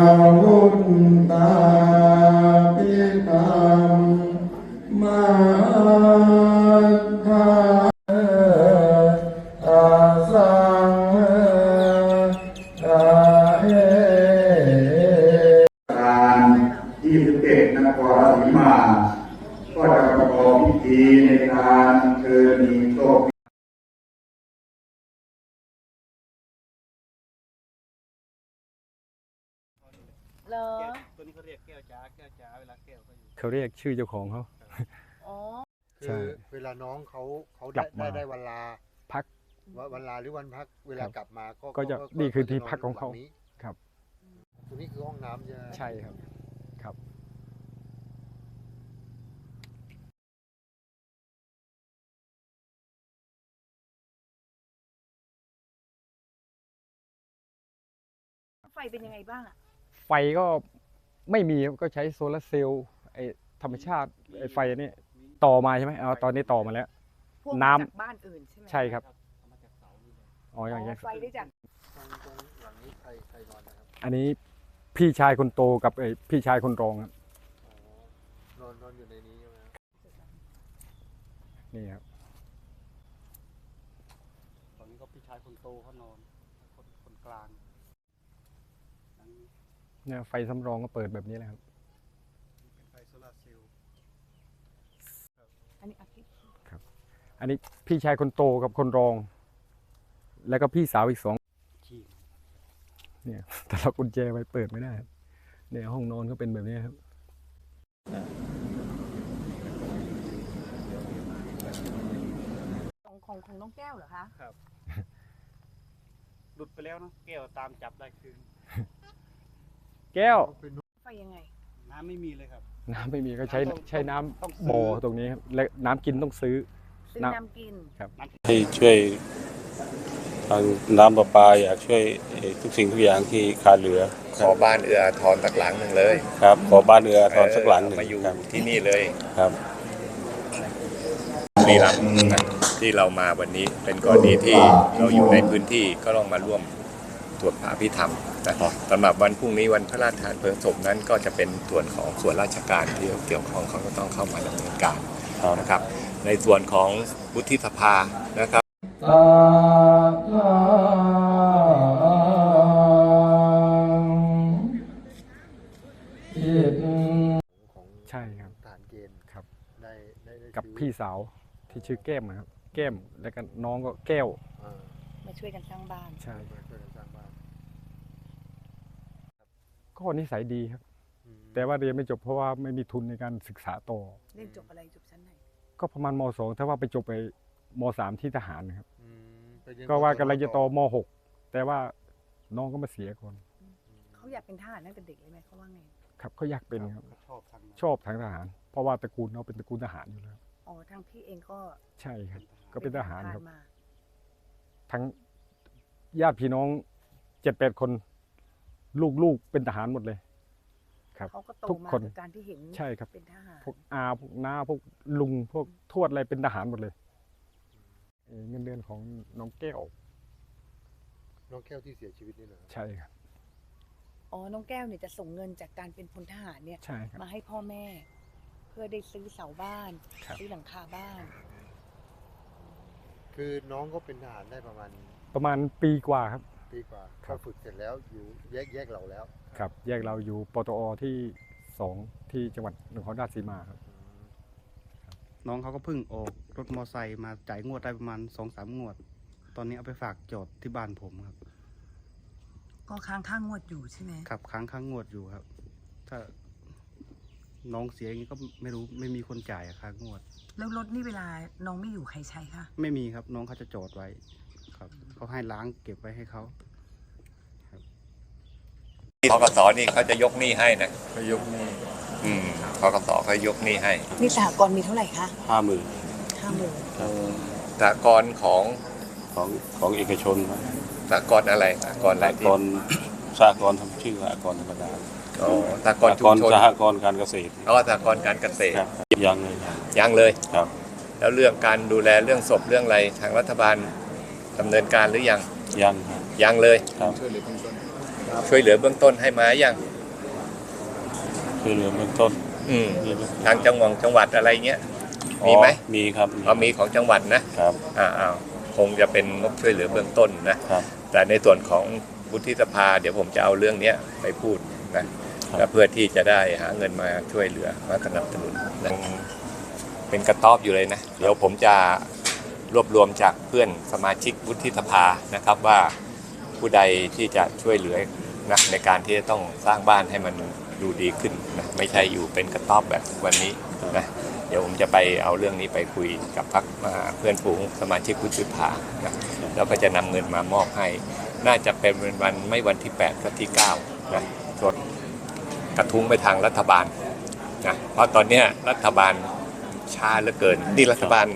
อาวุธตาปิกรรมมาทาอาสังอาเอการที่สเกตนครศรีมา ก็จะประกอบพิธีในการเชิญโชค เหรอตัวนี้เขาเรียกแก้วจ้าแก้วจ้าเวลาแก้วเขาอยู่เขาเรียกชื่อเจ้าของเขา อ๋อ ใช่คือเวลาน้องเขาเขากลัได้บมาได้ได้เวลาพักว่าวันลาหรือวันพักเวลาครับกลับมาก็ก็จะนี่คือที่พักของเขานนหลันี้ครับ ตรงนี้คือห้องน้ำใช่ไหมใช่ครับครับไฟเป็นยังไงบ้างอะ ไฟก็ไม่มีครับก็ใช้โซลาร์เซลล์ไอธรรมชาติไอไฟนี่ต่อมาใช่ไหมอ๋อตอนนี้ต่อมาแล้ว พวกน้ำมาจากบ้านอื่นใช่ไหมใช่ครับเอามาจากเสานี่เลยอ๋ออย่างเงี้ยไฟได้จากตรงตรงหลังนี้ใครใครนอนนะครับอันนี้พี่ชายคนโตกับไอพี่ชายคนรองครับอ๋อนอนนอนอยู่ในนี้ใช่ไหมครับนี่ครับตอนนี้ก็พี่ชายคนโตเขานอน คนคนกลางนั่น เนี่ยไฟสำรองก็เปิดแบบนี้แหละครับ เป็นไฟโซลาร์เซลล์อันนี้อาทิตย์อันนี้พี่ชายคนโตกับคนรอง แล้วก็พี่สาวอีกสองชี้เนี่ยแต่เรากุญแจไว้เปิดไม่ได้ครับเนี่ยห้องนอนก็เป็นแบบนี้ครับ ของของของน้องแก้วเหรอคะ หลุดไปแล้วเนาะแก้วตามจับได้คืน แก้วไฟยังไง น้ำไม่มีเลยครับ น้ำไม่มีก็ใช้ต้องใช้น้ต้องซื้อำบ่อตรงนี้ครับและน้ำกินต้องซื้อ ซื้อน้ำ น้ำกิน ให้ช่วยทางน้ำประปาอยากช่วยทุกสิ่งทุกอย่างที่ขาดเหลือขอบ้านเอื้ออาทรสักหลังหนึ่งเลยครับ ขอบ้านเรืออาทรสักหลังหนึ่งมาอยู่ครับที่นี่เลยครับนี่ละที่เรามาวันนี้เป็นกรณีที่เราอยู่ในพื้นที่ก็ต้องมาร่วม ตรวจพระพิธรรมนะครับสำหรับวันพรุ่งนี้วันพระราชทานเพลิงศพนั้นก็จะเป็นส่วนของส่วนราชการที่เกี่ยวข้องเขาก็ต้องเข้ามาดำเนินการครับนะครับ ในส่วนของวุฒิสภานะครับตาทางอิทของใช่ครับทหารเกณฑ์ครับได้ได้ได้กับชีวิตพี่สาวที่ชื่อแก้มนะครับ แก้มแล้วก็น้องก็แก้วอ่ามาช่วยกันสร้างบ้านใช่ มาช่วย กันสร้างบ้านก็นิสัยดีครับอืมแต่ว่าเรียนไม่จบเพราะว่าไม่มีทุนในการศึกษาต่อเรียนจบอะไรจบชั้นไหนก็ประมาณมสองถ้าว่าไปจบไปมสามที่ทหารนะครับอืมไปเรียนก็ว่ากำลังจะต่อมมหกแต่ว่าน้องก็มาเสียก่อนเขาอยากเป็นทหารตั้งแต่เด็กเลยไหมเขาว่าไงครับเขาอยากเป็นครับชอบทางนั้นชอบทางทหาร เพราะว่าตระกูลเขาเป็นตระกูลทหารอยู่แล้วอ๋อทางพี่เองก็ใช่ครับ ก็เป็นทหารครับมาทั้งญาติพี่น้องเจ็ดแปดคน ลูกๆเป็นทหารหมดเลย ครับเขาก็โตทุกมาคนจากการที่เห็นใช่ครับ เป็นทหารพวกอาพวกน้าพวกลุงพวกทวดอะไรเป็นทหารหมดเลยเอ่อเงินเดือนของน้องแก้วน้องแก้วที่เสียชีวิตนี่เหรอใช่ครับ อ๋อน้องแก้วเนี่ยจะส่งเงินจากการเป็นพลทหารเนี่ย ใช่ครับ มาให้พ่อแม่ เพื่อได้ซื้อเสาบ้าน ครับ ซื้อหลังคาบ้าน คือน้องก็เป็นทหารได้ประมาณประมาณปีกว่าครับ ปีกว่าครัก็บฝึกเสร็จแล้วอยู่แยกแยกเราแล้วครับแยกเราอยู่ปตอที่สองที่จังหวัดนครราชสีมาครับน้องเขาก็เพิ่งออกรถมอไซค์มาจ่ายงวดได้ประมาณสองสามงวด ตอนนี้เอาไปฝากจอดที่บ้านผมครับ ก็ค้างค่างวดอยู่ใช่ไหมครับค้างค้างงวดอยู่ครับ ถ้าน้องเสียอย่างนี้ก็ไม่รู้ไม่มีคนจ่ายอะค้างงวด แล้วรถนี่เวลาน้องไม่อยู่ใครใช้คะไม่มีครับ น้องเขาจะจอดไว้ ครับเขาให้ล้างเก็บไว้ให้เขาทกสนี่เขาจะยกหนี้ให้นะก็ยกนี่อืมทกสเขายกหนี้ให้นี่สหกรณ์มีเท่าไหร่คะห้าหมื่นห้าหมื่นสากรณ์ของของของเอกชนนะสากรณ์อะไรสากรณ์อะไรสากที่รณ์สากรณ์ทำชื่อสากรณ์ธรรมดาอ๋อสากรณ์สาชุกมรณ์ชนสหกรณ์การเกษตรอ๋อสากรณ์การเกษตรครับยังเลยครับยังเลยครับ แล้วเรื่องการดูแลเรื่องศพเรื่องอะไรทางรัฐบาล ดำเนินการหรือยังยังครับยังเลย ครับอช่วยเหลือเบื้องต้นให้มายังคือเหลือเบื้องต้นอืมมีไหมทางจังหวัดจังหวัดอะไรเงี้ย มีไหม อ๋อมีครับเอามีของจังหวัดนะครับ อ่าอ้าวคงจะเป็นงบช่วยเหลือเบื้องต้นนะครับ แต่ในส่วนของวุฒิสภา เดี๋ยวผมจะเอาเรื่องเนี้ยไปพูดนะแล้วเพื่อที่จะได้หาเงินมาช่วยเหลือมาสนับสนุนนะเป็นกระต๊อบอยู่เลยนะเดี๋ยวผมจะ รวบรวมจากเพื่อนสมาชิกวุฒิสภานะครับว่าผู้ใดที่จะช่วยเหลือนะในการที่จะต้องสร้างบ้านให้มันดูดีขึ้นนะไม่ใช่อยู่เป็นกระต๊อบแบบวันนี้นะเดี๋ยวผมจะไปเอาเรื่องนี้ไปคุยกับพักเพื่อนฝูงสมาชิกวุฒิสภานะแล้วก็จะนำเงินมามอบให้ น่าจะเป็นวันไม่วันที่ 8 ก็ที่9นะส่วนกระทุ้งไปทางรัฐบาลนะเพราะตอนนี้รัฐบาลช้าเหลือเกินนี่รัฐบาล